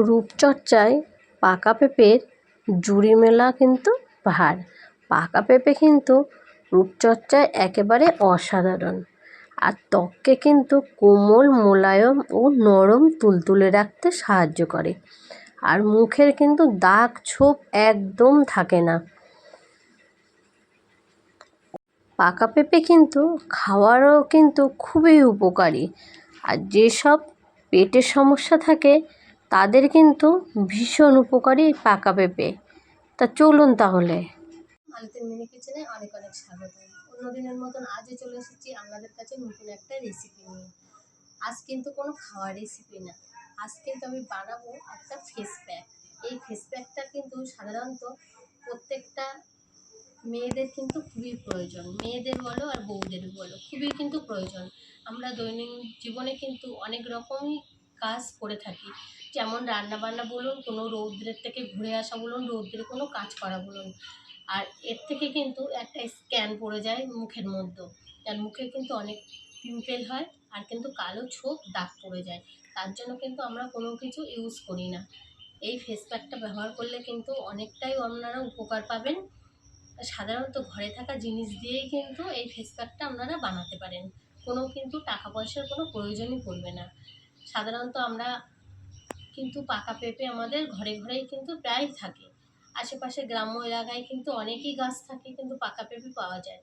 রূপচর্চায় পাকা পেঁপের জুড়ি মেলা কিন্তু ভার। পাকা পেঁপে কিন্তু রূপচর্চায় একেবারে অসাধারণ। আর ত্বককে কিন্তু কোমল, মোলায়ম ও নরম তুলতুলে রাখতে সাহায্য করে। আর মুখের কিন্তু দাগ ছোপ একদম থাকে না। পাকা পেঁপে কিন্তু খাওয়ারও কিন্তু খুবই উপকারী। আর যেসব পেটের সমস্যা থাকে তাদের কিন্তু ভীষণ উপকারী পাকা পেঁপে। তা চলুন তাহলে। মালতের মিনি কিচেনে অনেক অনেক স্বাগত। অন্যদিনের মতন আজও চলে এসেছি আপনাদের কাছে নতুন একটা রেসিপি নিয়ে। আজ কিন্তু কোনো খাওয়ার রেসিপি না। আজ কিন্তু আমি বানাবো একটা ফেস প্যাক এই ফেস প্যাকটা কিন্তু সাধারণত প্রত্যেকটা মেয়েদের কিন্তু খুবই প্রয়োজন। মেয়েদের বলো আর বউদের বলো, খুবই কিন্তু প্রয়োজন। আমরা দৈনন্দিন জীবনে কিন্তু অনেক রকমই কাজ করে থাকি। যেমন রান্না বান্না বলুন, কোনো রৌদ্রের থেকে ঘুরে আসা বলুন, রৌদ্রে কোনো কাজ করা বলুন। আর এর থেকে কিন্তু একটা স্ক্যান পড়ে যায় মুখের মধ্যে। আর মুখে কিন্তু অনেক পিম্পল হয় আর কিন্তু কালো ছোপ দাগ পড়ে যায়। তার জন্য কিন্তু আমরা কোনো কিছু ইউজ করি না। এই ফেস প্যাকটা ব্যবহার করলে কিন্তু অনেকটাই আপনারা উপকার পাবেন। সাধারণত ঘরে থাকা জিনিস দিয়েই কিন্তু এই ফেস প্যাকটা আপনারা বানাতে পারেন। কোনো কিন্তু টাকা পয়সার কোনো প্রয়োজনই পড়বে না। সাধারণত আমরা কিন্তু পাকা পেঁপে আমাদের ঘরে ঘরেই কিন্তু প্রায় থাকে। আশেপাশে গ্রাম্য এলাকায় কিন্তু অনেকই গাছ থাকে কিন্তু পাকা পেঁপে পাওয়া যায়।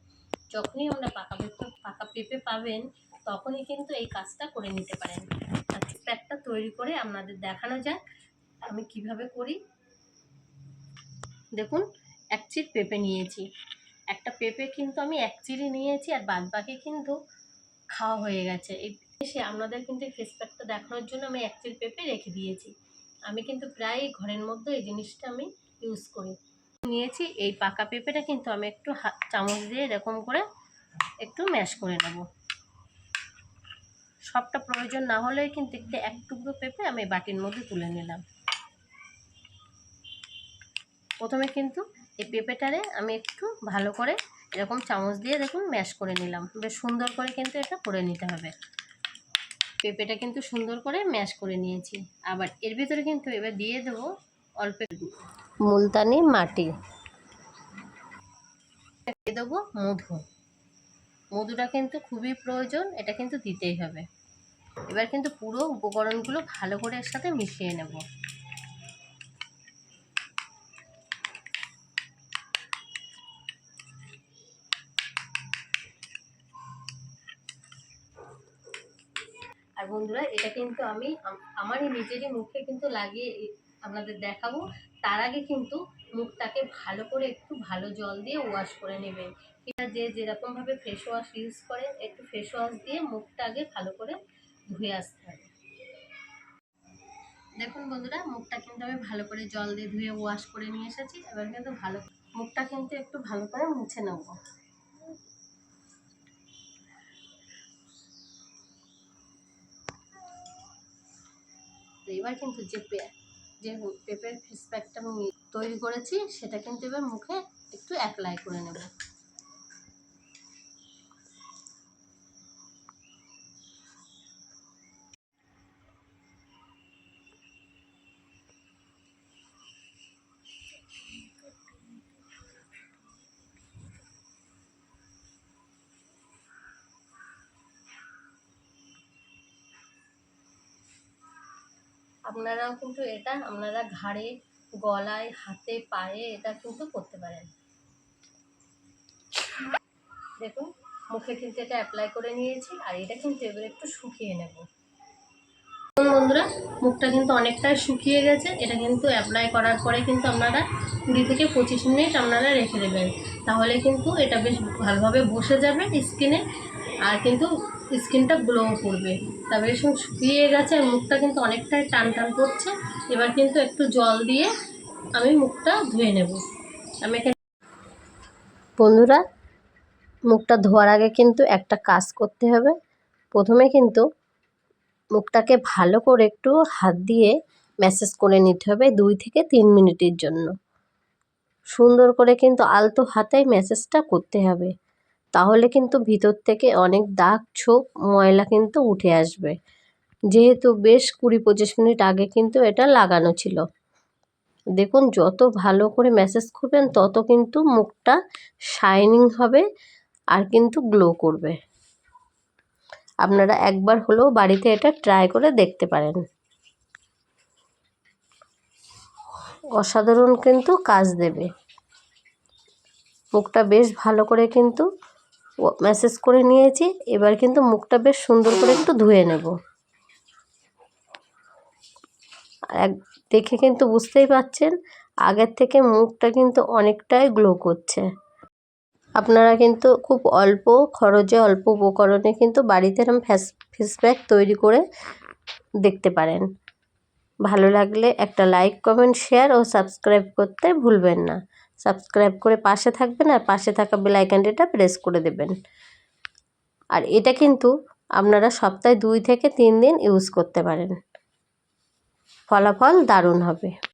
যখনই আমরা পাকা পেঁপে পাকা পেঁপে পাবেন, তখনই কিন্তু এই কাজটা করে নিতে পারেন। প্যাকটা তৈরি করে আপনাদের দেখানো যাক, আমি কীভাবে করি। দেখুন, এক চিট পেঁপে নিয়েছি। একটা পেঁপে কিন্তু আমি এক চিড়ি নিয়েছি আর বাদ বাকি কিন্তু খাওয়া হয়ে গেছে। এসে আপনাদের কিন্তু ফেস প্যাকটা দেখানোর জন্য আমি এক চিড় পেঁপে রেখে দিয়েছি। আমি কিন্তু প্রায় ঘরের মধ্যে এই জিনিসটা আমি ইউজ করি। নিয়েছি, এই পাকা পেঁপেটা কিন্তু আমি একটু চামচ দিয়ে এরকম করে একটু ম্যাশ করে নেব। সবটা প্রয়োজন না হলেও কিন্তু একটু, এক টুকরো পেঁপে আমি বাটির মধ্যে তুলে নিলাম। প্রথমে কিন্তু এই পেঁপেটারে আমি একটু ভালো করে এরকম চামচ দিয়ে দেখুন ম্যাশ করে নিলাম। বেশ সুন্দর করে কিন্তু এটা করে নিতে হবে। পেঁপেটা কিন্তু সুন্দর করে ম্যাশ করে নিয়েছি। আবার এর ভিতরে কিন্তু এবার দিয়ে দেবো অল্প মুলতানি মাটি। দিয়ে দেবো মধু। মধুটা কিন্তু খুবই প্রয়োজন, এটা কিন্তু দিতেই হবে। এবার কিন্তু পুরো উপকরণগুলো ভালো করে এর সাথে মিশিয়ে নেব। আর বন্ধুরা, এটা কিন্তু আমি আমারই নিজেরই মুখে কিন্তু লাগিয়ে আপনাদের দেখাবো। তার আগে কিন্তু মুখটাকে ভালো করে একটু ভালো জল দিয়ে ওয়াশ করে নেবেন। এটা যে যেরকমভাবে ফেস ওয়াশ ইউজ করেন, একটু ফেস ওয়াশ দিয়ে মুখটা আগে ভালো করে ধুয়ে আসতে হবে। দেখুন বন্ধুরা, মুখটা কিন্তু আমি ভালো করে জল দিয়ে ধুয়ে ওয়াশ করে নিয়ে এসেছি। এবার কিন্তু ভালো, মুখটা কিন্তু একটু ভালো করে মুছে নেব। এবার কিন্তু যে যে পেঁপের ফেস প্যাকটা আমি তৈরি করেছি, সেটা কিন্তু এবার মুখে একটু অ্যাপ্লাই করে নেব। আপনারাও কিন্তু এটা আপনারা ঘাড়ে, গলায়, হাতে, পায়ে এটা কিন্তু করতে পারেন। দেখুন, মুখে কিন্তু এটা অ্যাপ্লাই করে নিয়েছি আর এটা কিন্তু এবার একটু শুকিয়ে নেব। বন্ধুরা, মুখটা কিন্তু অনেকটাই শুকিয়ে গেছে। এটা কিন্তু অ্যাপ্লাই করার পরে কিন্তু আপনারা কুড়ি থেকে পঁচিশ মিনিট আপনারা রেখে দেবেন। তাহলে কিন্তু এটা বেশ ভালোভাবে বসে যাবে স্কিনে। আর কিন্তু স্কিনটা গ্লো করবে। তবে এসব শুকিয়ে গেছে, আর মুখটা কিন্তু অনেকটাই টান টান করছে। এবার কিন্তু একটু জল দিয়ে আমি মুখটা ধুয়ে নেব। আমি এখানে বন্ধুরা, মুখটা ধোয়ার আগে কিন্তু একটা কাজ করতে হবে। প্রথমে কিন্তু মুখটাকে ভালো করে একটু হাত দিয়ে ম্যাসেজ করে নিতে হবে দুই থেকে তিন মিনিটের জন্য। সুন্দর করে কিন্তু আলতো হাতে ম্যাসেজটা করতে হবে। তাহলে কিন্তু ভিতর থেকে অনেক দাগ, ছোপ, ময়লা কিন্তু উঠে আসবে। যেহেতু বেশ কুড়ি পঁচিশ মিনিট আগে কিন্তু এটা লাগানো ছিল। দেখুন, যত ভালো করে ম্যাসেজ করবেন, তত কিন্তু মুখটা শাইনিং হবে আর কিন্তু গ্লো করবে। আপনারা একবার হলেও বাড়িতে এটা ট্রাই করে দেখতে পারেন। অসাধারণ কিন্তু কাজ দেবে। মুখটা বেশ ভালো করে কিন্তু ম্যাসেজ করে নিয়েছি। এবার কিন্তু মুখটা বেশ সুন্দর করে একটু ধুয়ে নেব। এক, দেখে কিন্তু বুঝতেই পাচ্ছেন, আগের থেকে মুখটা কিন্তু অনেকটাই গ্লো করছে। আপনারা কিন্তু খুব অল্প খরচে, অল্প উপকরণে কিন্তু বাড়িতে এরকম ফেস ফেস প্যাক তৈরি করে দেখতে পারেন। ভালো লাগলে একটা লাইক কমেন্ট শেয়ার ও সাবস্ক্রাইব করতে ভুলবেন না। সাবস্ক্রাইব করে পাশে থাকবেন আর পাশে থাকা বেল আইকনটিটা প্রেস করে দেবেন। আর এটা কিন্তু আপনারা সপ্তাহে দুই থেকে তিন দিন ইউজ করতে পারেন। ফলাফল দারুণ হবে।